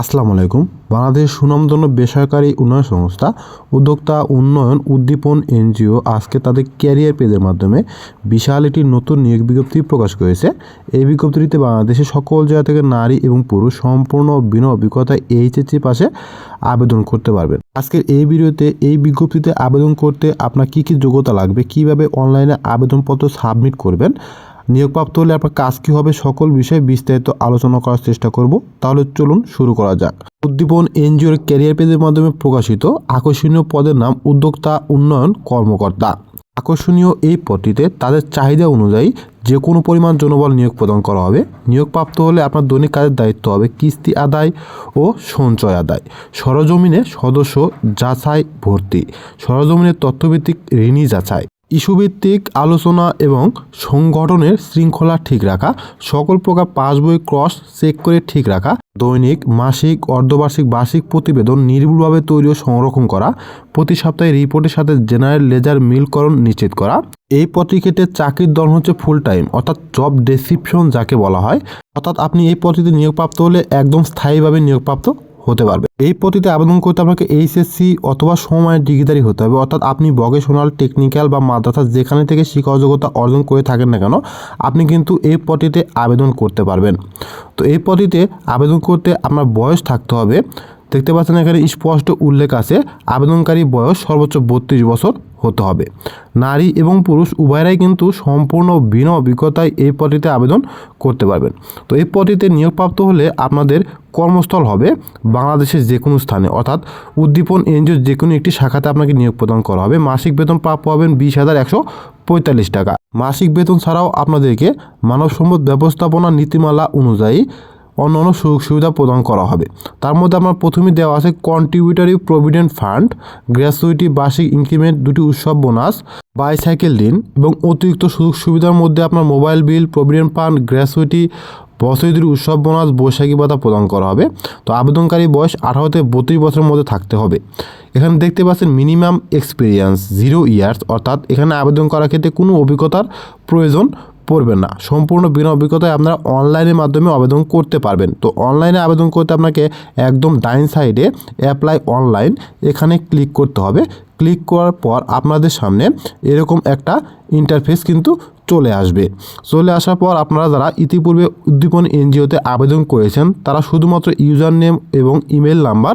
আসসালামু আলাইকুম। বাংলাদেশ সুনামধন্য বেসরকারি উন্নয়ন সংস্থা, উদ্যোক্তা উন্নয়ন উদ্দীপন এনজিও আজকে তাদের ক্যারিয়ার পেজের মাধ্যমে বিশাল একটি নতুন নিয়োগ বিজ্ঞপ্তি প্রকাশ করেছে। এই বিজ্ঞপ্তিটিতে বাংলাদেশের সকল জায়গা থেকে নারী এবং পুরুষ সম্পূর্ণ বিনা অভিজ্ঞতা এইচএসসি পাশে আবেদন করতে পারবেন। আজকের এই ভিডিওতে, এই বিজ্ঞপ্তিতে আবেদন করতে আপনার কী কী যোগ্যতা লাগবে, কীভাবে অনলাইনে আবেদনপত্র সাবমিট করবেন নিয়োগপ্রাপ্ত হলে আপনার কাজ কী হবে সকল বিষয়ে বিস্তারিত আলোচনা করার চেষ্টা করব। তাহলে চলুন শুরু করা যাক। উদ্দীপন এনজিওর ক্যারিয়ার পেজের মাধ্যমে প্রকাশিত আকর্ষণীয় পদের নাম উদ্যোক্তা উন্নয়ন কর্মকর্তা। আকর্ষণীয় এই পদটিতে তাদের চাহিদা অনুযায়ী যে কোনো পরিমাণ জনবল নিয়োগ প্রদান করা হবে। নিয়োগপ্রাপ্ত হলে আপনার দৈনিক কাজের দায়িত্ব হবে কিস্তি আদায় ও সঞ্চয় আদায়। সরজমিনে সদস্য যাচাই ভর্তি। সরজমিনের তথ্যভিত্তিক ঋণী যাচাই। ইস্যুভিত্তিক আলোচনা এবং সংগঠনের শৃঙ্খলা ঠিক রাখা, সকল প্রকার পাসবই ক্রস চেক করে ঠিক রাখা, দৈনিক, মাসিক, অর্ধবার্ষিক, বার্ষিক প্রতিবেদন নির্ভুলভাবে তৈরি ও সংরক্ষণ করা, প্রতি সপ্তাহে রিপোর্টের সাথে জেনারেল লেজার মিলকরণ নিশ্চিত করা। এই ক্ষেত্রে চাকরির দল হচ্ছে ফুল টাইম অর্থাৎ জব ডেসক্রিপশন যাকে বলা হয়, অর্থাৎ আপনি এই পদটিতে নিয়োগপ্রাপ্ত হলে একদম স্থায়ীভাবে নিয়োগপ্রাপ্ত হতে পারবে। এই পদ্ধতিতে আবেদন করতে আপনাকে এইচএসসি অথবা সময়ের ডিগ্রিধারী হতে হবে। অর্থাৎ আপনি ভকেশনাল টেকনিক্যাল বা মাদ্রাসা যেখানে থেকে শিক্ষা যোগ্যতা অর্জন করে থাকেন না কেন, আপনি কিন্তু এই পদ্ধতিতে আবেদন করতে পারবেন। তো এই পদ্ধতিতে আবেদন করতে আপনার বয়স থাকতে হবে। দেখতে পাচ্ছেন এখানে স্পষ্ট উল্লেখ আছে। আবেদনকারী বয়স সর্বোচ্চ বত্রিশ বছর। হতে হবে। নারী এবং পুরুষ উভয়রাই কিন্তু সম্পূর্ণ বিনা অভিজ্ঞতায় এই পদটিতে আবেদন করতে পারবেন। তো এই পদটিতে নিয়োগপ্রাপ্ত হলে আপনাদের কর্মস্থল হবে বাংলাদেশের যে কোনো স্থানে। অর্থাৎ উদ্দীপন এনজিওর যে কোনো একটি শাখাতে আপনাকে নিয়োগ প্রদান করা হবে। মাসিক বেতন প্রাপ্য হবেন বিশ হাজার একশো পঁয়তাল্লিশ টাকা। মাসিক বেতন ছাড়াও আপনাদেরকে মানব সম্পদ ব্যবস্থাপনা নীতিমালা অনুযায়ী অন্য অন্য সুযোগ সুবিধা প্রদান করা হবে। তার মধ্যে আমার প্রথমে দেওয়া আছে কন্ট্রিবিউটারি প্রভিডেন্ট ফান্ড গ্র্যাচুইটি বার্ষিক ইনক্রিমেন্ট দুটি উৎসব বোনাস বাইসাইকেল দিন এবং অতিরিক্ত সুযোগ সুবিধার মধ্যে আপনার mobile bill provident fund gratuity বছর দুটি উৎসব বোনাস বৈশাখী ভাতা প্রদান করা হবে। তো আবেদনকারী বয়স আঠারো থেকে বত্রিশ বছরের মধ্যে থাকতে হবে। এখানে দেখতে পাচ্ছেন মিনিমাম এক্সপিরিয়েন্স জিরো ইয়ার্স অর্থাৎ এখানে আবেদন করার ক্ষেত্রে কোনো অভিজ্ঞতার প্রয়োজন পড়বে না। সম্পূর্ণ বিনা অভিজ্ঞতায় আপনারা অনলাইনের মাধ্যমে আবেদন করতে পারবেন। তো অনলাইনে আবেদন করতে আপনাকে একদম ডাইন সাইডে অ্যাপ্লাই অনলাইন এখানে ক্লিক করতে হবে। ক্লিক করার পর আপনাদের সামনে এরকম একটা ইন্টারফেস কিন্তু চলে আসবে। চলে আসার পর আপনারা যারা ইতিপূর্বে উদ্দীপন এনজিওতে আবেদন করেছেন, তারা শুধুমাত্র ইউজার নেম এবং ইমেল নাম্বার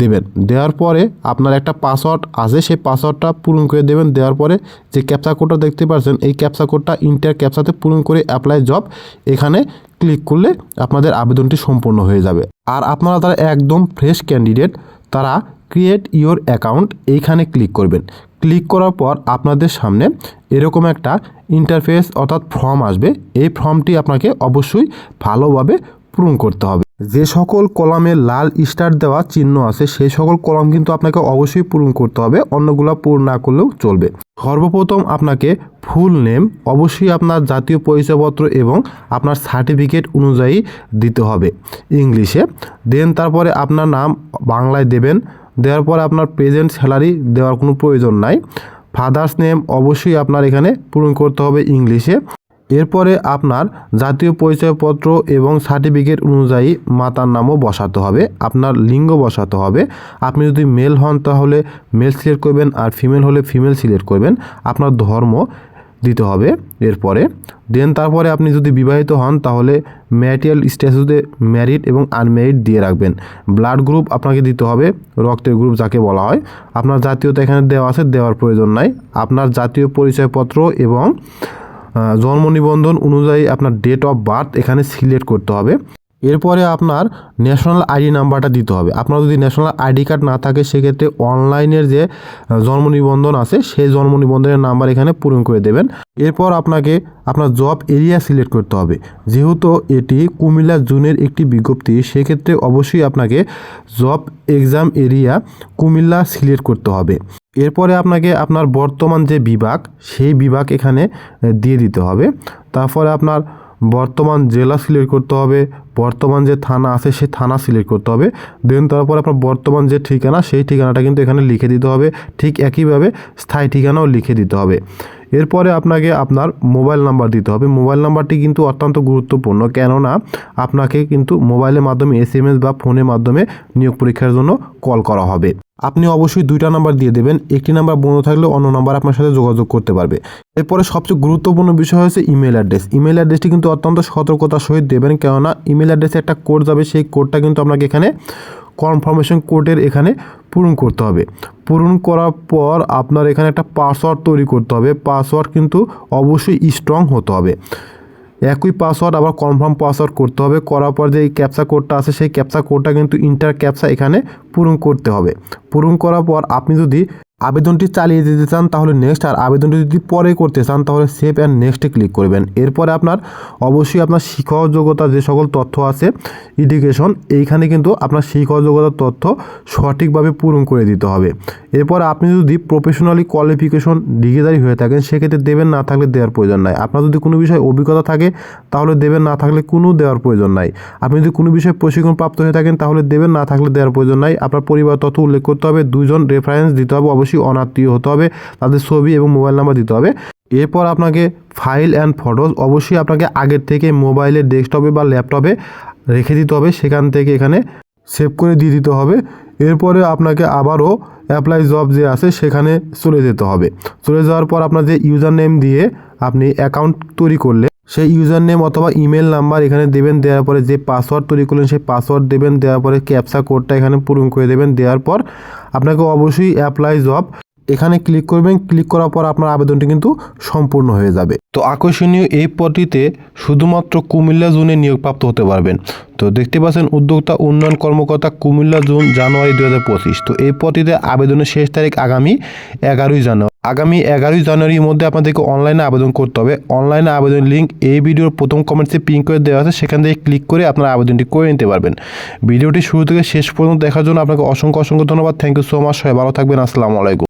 দেবেন। দেওয়ার পরে আপনার একটা পাসওয়ার্ড আছে, সেই পাসওয়ার্ডটা পূরণ করে দেবেন। দেওয়ার পরে যে ক্যাপচা কোডটা দেখতে পাচ্ছেন, এই ক্যাপচা কোডটা ইন্টার ক্যাপচাতে পূরণ করে অ্যাপ্লাই জব, এখানে ক্লিক করলে আপনাদের আবেদনটি সম্পূর্ণ হয়ে যাবে। আর আপনারা তারা একদম ফ্রেশ ক্যান্ডিডেট, তারা ক্রিয়েট ইওর অ্যাকাউন্ট এইখানে ক্লিক করবেন। ক্লিক করার পর আপনাদের সামনে এরকম একটা ইন্টারফেস অর্থাৎ ফর্ম আসবে। এই ফর্মটি আপনাকে অবশ্যই ভালোভাবে পূরণ করতে হবে। যে সকল কলামে লাল স্টার দেওয়া চিহ্ন আছে, সেই সকল কলাম কিন্তু আপনাকে অবশ্যই পূরণ করতে হবে। অন্যগুলো পূরণ না করলেও চলবে। সর্বপ্রথম আপনাকে ফুল নেম অবশ্যই আপনার জাতীয় পরিচয়পত্র এবং আপনার সার্টিফিকেট অনুযায়ী দিতে হবে। ইংলিশে। দেন তারপরে আপনার নাম বাংলায় দেবেন। দেওয়ার পর আপনার প্রেজেন্ট স্যালারি দেওয়ার কোনো প্রয়োজন নাই। ফাদার্স নেম অবশ্যই আপনার এখানে পূরণ করতে হবে ইংলিশে। এরপরে আপনার জাতীয় পরিচয়পত্র এবং সার্টিফিকেট অনুযায়ী মাতার নামও বসাতে হবে, আপনার লিঙ্গ বসাতে হবে। আপনি যদি মেল হন তাহলে মেল সিলেক্ট করবেন আর ফিমেল হলে ফিমেল সিলেক্ট করবেন। আপনার ধর্ম দিতে হবে এরপরে। দেন তারপরে আপনি যদি বিবাহিত হন, তাহলে ম্যারিটাল স্ট্যাটাসে ম্যারিড এবং আনম্যারিড দিয়ে রাখবেন। ব্লাড গ্রুপ আপনাকে দিতে হবে, রক্তের গ্রুপ যাকে বলা হয়। আপনার জাতীয়তা এখানে দেওয়া আছে, দেওয়ার প্রয়োজন নাই। আপনার জাতীয় পরিচয়পত্র এবং জন্ম নিবন্ধন অনুযায়ী আপনার ডেট অফ বার্থ এখানে সিলেক্ট করতে হবে। এরপরে আপনার ন্যাশনাল আইডি নাম্বারটা দিতে হবে। আপনার যদি ন্যাশনাল আইডি কার্ড না থাকে, সেক্ষেত্রে অনলাইনের যে জন্ম নিবন্ধন আছে, সেই জন্ম নিবন্ধনের নাম্বার এখানে পূরণ করে দেবেন। এরপর আপনাকে আপনার জব এরিয়া সিলেক্ট করতে হবে। যেহেতু এটি কুমিল্লা জুনের একটি বিজ্ঞপ্তি, সেক্ষেত্রে অবশ্যই আপনাকে job exam area Comilla select করতে হবে। এরপরে আপনাকে আপনার বর্তমান যে বিভাগ, সেই বিভাগ এখানে দিয়ে দিতে হবে। তারপরে আপনার বর্তমান জেলা সিলেক্ট করতে হবে, বর্তমান যে থানা আছে সেই থানা সিলেক্ট করতে হবে। দেন তারপর আপনার বর্তমান যে ঠিকানা, সেই ঠিকানাটা কিন্তু এখানে লিখে দিতে হবে। ঠিক একইভাবে স্থায়ী ঠিকানাও লিখে দিতে হবে। এরপরে আপনাকে আপনার মোবাইল নাম্বার দিতে হবে। মোবাইল নাম্বারটি কিন্তু অত্যন্ত গুরুত্বপূর্ণ। কেননা আপনাকে কিন্তু মোবাইলের মাধ্যমে এস বা ফোনের মাধ্যমে নিয়োগ পরীক্ষার জন্য কল করা হবে। আপনি অবশ্যই দুইটা নাম্বার দিয়ে দেবেন। একটি নাম্বার বন্ধ থাকলে অন্য নাম্বার আপনার সাথে যোগাযোগ করতে পারবে। এরপরে সবচেয়ে গুরুত্বপূর্ণ বিষয় হচ্ছে ইমেল অ্যাড্রেস। ইমেল অ্যাড্রেসটি কিন্তু অত্যন্ত সতর্কতার সহিত দেবেন, কেননা ইমেল অ্যাড্রেসে একটা কোড যাবে, সেই কোডটা কিন্তু আপনাকে এখানে কনফার্মেশন কোডের এখানে পূরণ করতে হবে। পূরণ করার পর আপনার এখানে একটা পাসওয়ার্ড তৈরি করতে হবে। পাসওয়ার্ড কিন্তু অবশ্যই স্ট্রং হতে হবে। একই পাসওয়ার্ড আবার কনফার্ম পাসওয়ার্ড করতে হবে। করার পর যে এই ক্যাপসা কোডটা আছে, সেই ক্যাপসা কোডটা কিন্তু ইন্টার ক্যাপসা এখানে পূরণ করতে হবে। পূরণ করার পর আপনি যদি আবেদনটি চালিয়ে দিতে চান, তাহলে নেক্সট আর আবেদনটি যদি পরে করতে চান, তাহলে সেভ অ্যান্ড নেক্সটে ক্লিক করবেন। এরপরে আপনার অবশ্যই আপনার শিক্ষা যোগ্যতা যে সকল তথ্য আছে এডুকেশন এইখানে কিন্তু আপনার শিক্ষা যোগ্যতার তথ্য সঠিকভাবে পূরণ করে দিতে হবে। এরপর আপনি যদি প্রফেশনালি কোয়ালিফিকেশন ডিগ্রিধারী হয়ে থাকেন, সেক্ষেত্রে দেবেন না থাকলে দেওয়ার প্রয়োজন নাই। আপনার যদি কোনো বিষয়ে অভিজ্ঞতা থাকে, তাহলে দেবেন না থাকলে কোনো দেওয়ার প্রয়োজন নাই। আপনি যদি কোনো বিষয়ে প্রশিক্ষণ প্রাপ্ত হয়ে থাকেন, তাহলে দেবেন না থাকলে দেওয়ার প্রয়োজন নাই। আপনার পরিবার তথ্য উল্লেখ করতে হবে দুজন রেফারেন্স দিতে হবে, অবশ্যই অনাত্মীয় হতে হবে, তাদের ছবি এবং মোবাইল নাম্বার দিতে হবে। এরপর আপনাকে ফাইল অ্যান্ড ফটোস অবশ্যই আপনাকে আগের থেকে মোবাইলে ডেস্কটপে বা ল্যাপটপে রেখে দিতে হবে, সেখান থেকে এখানে সেভ করে দিয়ে দিতে হবে। এরপরে আপনাকে আবারও অ্যাপ্লাই জব যে আছে সেখানে চলে যেতে হবে। চলে যাওয়ার পর আপনার যে ইউজার নেম দিয়ে আপনি অ্যাকাউন্ট তৈরি করলে সেই ইউজার নেম অথবা ইমেল নাম্বার এখানে দেবেন, দেওয়ার পরে যে পাসওয়ার্ড তৈরি করলেন, সেই পাসওয়ার্ড দেবেন, দেওয়ার পরে ক্যাপসা কোডটা এখানে পূরণ করে দেবেন। দেওয়ার পর আপনাকে অবশ্যই অ্যাপ্লাই জব এখানে ক্লিক করবেন ক্লিক করার পর আপনার আবেদনটি কিন্তু সম্পূর্ণ হয়ে যাবে। তো আকর্ষণীয় এই পদটিতে শুধুমাত্র কুমিল্লা জোনে নিয়োগপ্রাপ্ত হতে পারবেন। তো দেখতে পাচ্ছেন, উদ্যোক্তা উন্নয়ন কর্মকর্তা কুমিল্লা জোন, জানুয়ারি দু হাজার পঁচিশ। তো এই পদটিতে আবেদনের শেষ তারিখ আগামী এগারোই জানুয়ারি। আগামী এগারোই জানুয়ারির মধ্যে আপনাদেরকে অনলাইনে আবেদন করতে হবে। অনলাইনে আবেদন লিঙ্ক এই ভিডিওর প্রথম কমেন্টসে পিন করে দেওয়া আছে। সেখান থেকে ক্লিক করে আপনারা আবেদনটি করে নিতে পারবেন। ভিডিওটি শুরু থেকে শেষ পর্যন্ত দেখার জন্য আপনাকে অসংখ্য অসংখ্য ধন্যবাদ। থ্যাংক ইউ সো মাচ সবাই ভালো থাকবেন। আসসালামু আলাইকুম।